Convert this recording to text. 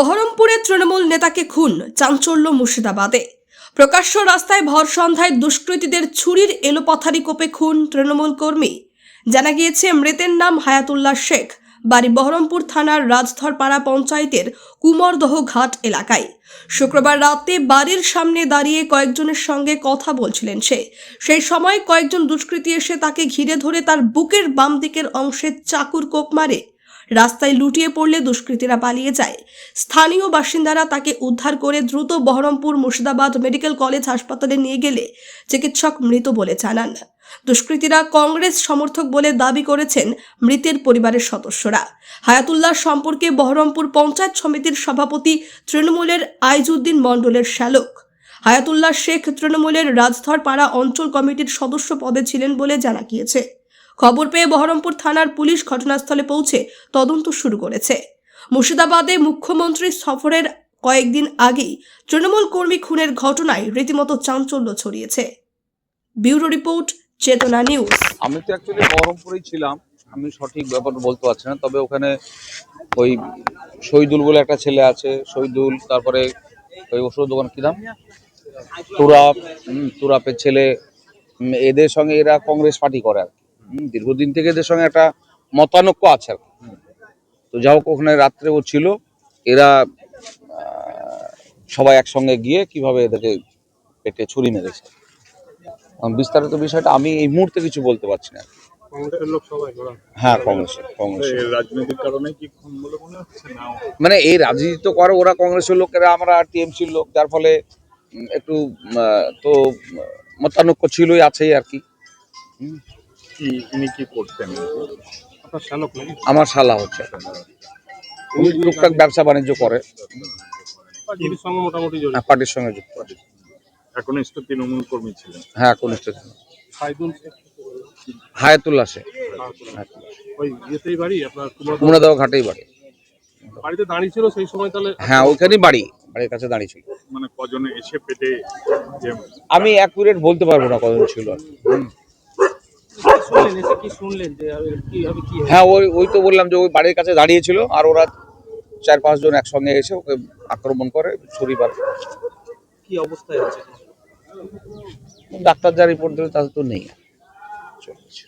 বহরমপুরে তৃণমূল নেতাকে খুন চাঞ্চল্য মুর্শিদাবাদে। প্রকাশ্য রাস্তায় ভর সন্ধ্যায় দুষ্কৃতীদের ছুরির এলোপাথারি কোপে খুন তৃণমূল কর্মী। জানা গিয়েছে, মৃতের নাম হায়াতুল্লাহ শেখ, বাড়ি বহরমপুর থানার রাজধরপাড়া পঞ্চায়েতের কুমরদহ ঘাট এলাকায়। শুক্রবার রাতে বাড়ির সামনে দাঁড়িয়ে কয়েকজনের সঙ্গে কথা বলছিলেন সে। সেই সময় কয়েকজন দুষ্কৃতী এসে তাকে ঘিরে ধরে তার বুকের বাম দিকের অংশে চাকুর কোপ মারে। রাস্তায় লুটিয়ে পড়লে দুষ্কৃতীরা পালিয়ে যায়। স্থানীয় বাসিন্দারা তাকে উদ্ধার করে দ্রুত বহরমপুর মুর্শিদাবাদ মেডিকেল কলেজ হাসপাতালে নিয়ে গেলে চিকিৎসক মৃত বলে জানান। দুষ্কৃতীরা কংগ্রেস সমর্থক বলে দাবি করেছেন মৃতের পরিবারের সদস্যরা। হায়াতুল্লাহ সম্পর্কে বহরমপুর পঞ্চায়েত সমিতির সভাপতি তৃণমূলের আইজুদ্দিন মণ্ডলের শ্যালক। হায়াতুল্লাহ শেখ তৃণমূলের রাজধরপাড়া অঞ্চল কমিটির সদস্য পদে ছিলেন বলে জানা গিয়েছে। খবর পেয়ে বহরমপুর থানার পুলিশ ঘটনাস্থলে পৌঁছে তদন্ত শুরু করেছে। মুর্শিদাবাদে মুখ্যমন্ত্রী সফরের কয়েকদিন আগেই তৃণমূল কর্মী খুনের ঘটনায় রীতিমতো চাঞ্চল্য ছড়িয়েছে। Bureau report, Chetna News. আমি তো অ্যাকচুয়ালি বহরমপুরেই ছিলাম। আমি সঠিক ব্যাপার বলতে পারছি না। তবে ওখানে ওই শহীদুল বলে একটা ছেলে আছে, শহীদুল, তারপরে ওই ওষুধ দোকান কি নাম? তুরাপ তুরাপের ছেলে। এদের সঙ্গে এরা কংগ্রেস পার্টি করে আর দীর্ঘদিন থেকে এদের সঙ্গে একটা মতানৈক্য আছে তো যা হোক ওখানে রাত্রে ও ছিল। এরা সবাই একসঙ্গে গিয়ে কীভাবে এদেরকে পেটে ছুরি মেরেছে। বিস্তারিত বিষয়টা আমি এই মুহূর্তে কিছু বলতে পারছি না। হ্যাঁ কংগ্রেসের কংগ্রেসের। রাজনৈতিক কারণে কি খুন বলে মনে এই রাজনীতি তো করে ওরা কংগ্রেসের লোকেরা আমরা টিএমসির লোক যার ফলে একটু তো মতানৈক্য ছিলই আছেই আর কি। কি ইনি কি করতেন? আপনার শ্যালক নাকি? আমার শালা হচ্ছে। উনি টুকটাক ব্যবসা বাণিজ্য করে। পার্টির সঙ্গে মোটামুটি জড়িত। হ্যাঁ, পার্টির সঙ্গে যুক্ত। আছে তৃণমূল কর্মী ছিলেন। হ্যাঁ কনিষ্ঠ সাইদুল শেখ। হায়াতুল্লাহ সে ওই ইয়েতেই বাড়ি? আপনার কুমার কুমড়াদাও ঘাটেই বাড়ি। বাড়িতে দাঁড়িয়ে ছিল সেই সময় তাহলে? হ্যাঁ ওইখানেই বাড়ি। বাড়ির কাছে দাঁড়িয়ে ছিল। মানে কজনে এসে পেটে যে আমি অ্যাকুরেট বলতে পারব না কজন ছিল। আর কি। হুম। শুনলেন এসে কি শুনলেন যে কীভাবে কি হ্যাঁ ওই ওই তো বললাম যে ওই বাড়ির কাছে দাঁড়িয়ে ছিল আর ওরা চার পাঁচজন একসঙ্গে এসে ওকে আক্রমণ করে ছুরি বার কি অবস্থায় আছে? ডাক্তার যা রিপোর্ট দেবে তাতে তো নেই। চলছে